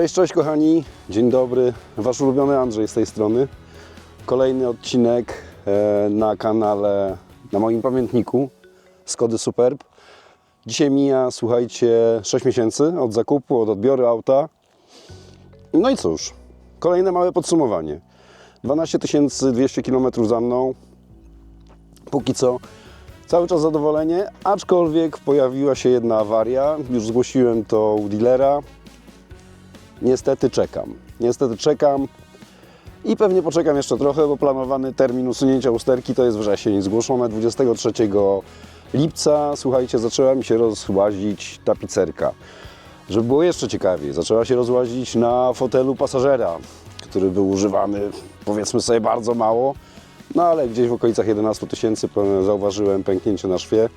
Cześć, cześć kochani, dzień dobry, Wasz ulubiony Andrzej z tej strony. Kolejny odcinek e, na kanale, na moim pamiętniku Skody Superb. Dzisiaj mija, słuchajcie, 6 miesięcy od zakupu, od odbioru auta. No i cóż, kolejne małe podsumowanie. 12 200 km za mną. Póki co cały czas zadowolenie, aczkolwiek pojawiła się jedna awaria. Już zgłosiłem to u dealera. Niestety czekam. Niestety czekam i pewnie poczekam jeszcze trochę, bo planowany termin usunięcia usterki to jest wrzesień, zgłoszone 23 lipca. Słuchajcie, zaczęła mi się rozłazić tapicerka. Żeby było jeszcze ciekawiej, zaczęła się rozłazić na fotelu pasażera, który był używany powiedzmy sobie bardzo mało, no ale gdzieś w okolicach 11 tysięcy zauważyłem pęknięcie na szwie.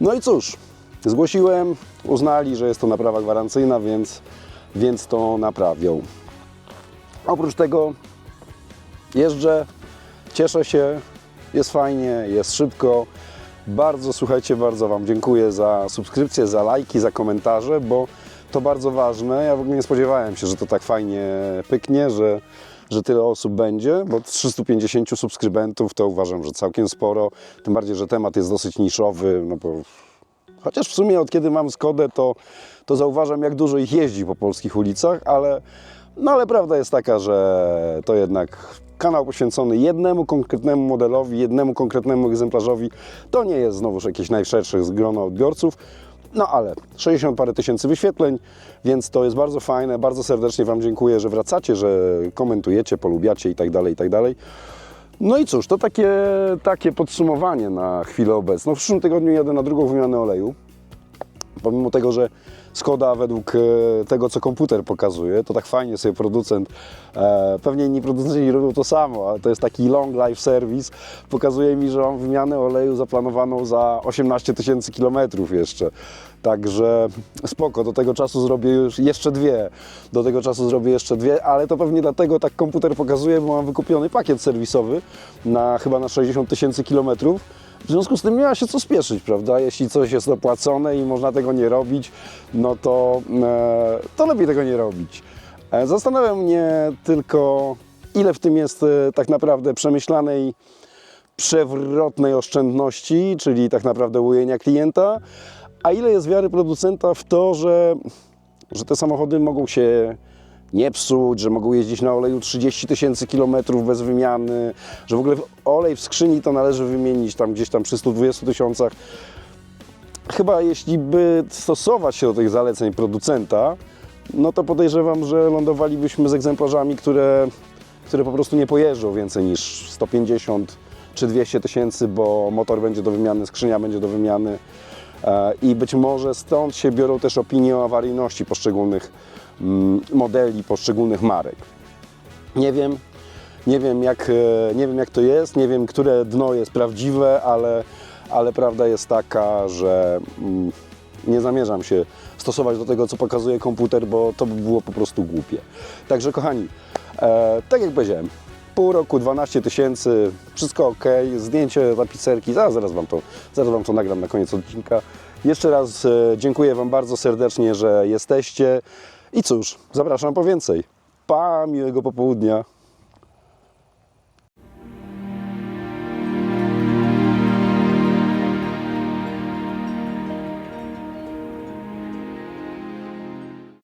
No i cóż, zgłosiłem, uznali, że jest to naprawa gwarancyjna, więc, więc to naprawią. Oprócz tego jeżdżę, cieszę się, jest fajnie, jest szybko. Bardzo, słuchajcie, bardzo Wam dziękuję za subskrypcje, za lajki, za komentarze, bo to bardzo ważne. Ja w ogóle nie spodziewałem się, że to tak fajnie pyknie, że, że tyle osób będzie, bo 350 subskrybentów to uważam, że całkiem sporo. Tym bardziej, że temat jest dosyć niszowy, no bo Chociaż w sumie od kiedy mam Skodę, to, to zauważam, jak dużo ich jeździ po polskich ulicach, ale, no ale prawda jest taka, że to jednak kanał poświęcony jednemu konkretnemu modelowi, jednemu konkretnemu egzemplarzowi, to nie jest znowuż jakieś najszersze z grona odbiorców. No ale 60 parę tysięcy wyświetleń, więc to jest bardzo fajne. Bardzo serdecznie Wam dziękuję, że wracacie, że komentujecie, polubiacie i tak dalej, i tak dalej. No i cóż, to takie, takie podsumowanie na chwilę obecną. W przyszłym tygodniu jadę na drugą wymianę oleju. Pomimo tego, że Skoda według e, tego, co komputer pokazuje, to tak fajnie sobie producent, e, pewnie inni producenci robią to samo, ale to jest taki long life service, pokazuje mi, że mam wymianę oleju zaplanowaną za 18 tysięcy kilometrów jeszcze. Także spoko, do tego czasu zrobię już jeszcze dwie. Do tego czasu zrobię jeszcze dwie, ale to pewnie dlatego tak komputer pokazuje, bo mam wykupiony pakiet serwisowy na chyba na 60 tysięcy kilometrów. W związku z tym nie ma się co spieszyć, prawda? Jeśli coś jest opłacone i można tego nie robić, no to, e, to lepiej tego nie robić. E, zastanawia mnie tylko, ile w tym jest e, tak naprawdę przemyślanej, przewrotnej oszczędności, czyli tak naprawdę ujęcia klienta, a ile jest wiary producenta w to, że, że te samochody mogą się nie psuć, że mogą jeździć na oleju 30 tysięcy kilometrów bez wymiany, że w ogóle olej w skrzyni to należy wymienić tam gdzieś tam przy 120 tysiącach. Chyba jeśli by stosować się do tych zaleceń producenta, no to podejrzewam, że lądowalibyśmy z egzemplarzami, które, które po prostu nie pojeżdżą więcej niż 150 czy 200 tysięcy, bo motor będzie do wymiany, skrzynia będzie do wymiany e, i być może stąd się biorą też opinie o awaryjności poszczególnych modeli, poszczególnych marek. Nie wiem, nie wiem jak, e, nie wiem jak to jest, nie wiem, które dno jest prawdziwe, ale, ale prawda jest taka, że mm, nie zamierzam się stosować do tego, co pokazuje komputer, bo to by było po prostu głupie. Także kochani, e, tak jak powiedziałem, pół roku, 12 tysięcy, wszystko ok, zdjęcie tapicerki, zaraz, zaraz, wam to, zaraz Wam to nagram na koniec odcinka. Jeszcze raz e, dziękuję Wam bardzo serdecznie, że jesteście i cóż, zapraszam po więcej. Pa, miłego popołudnia.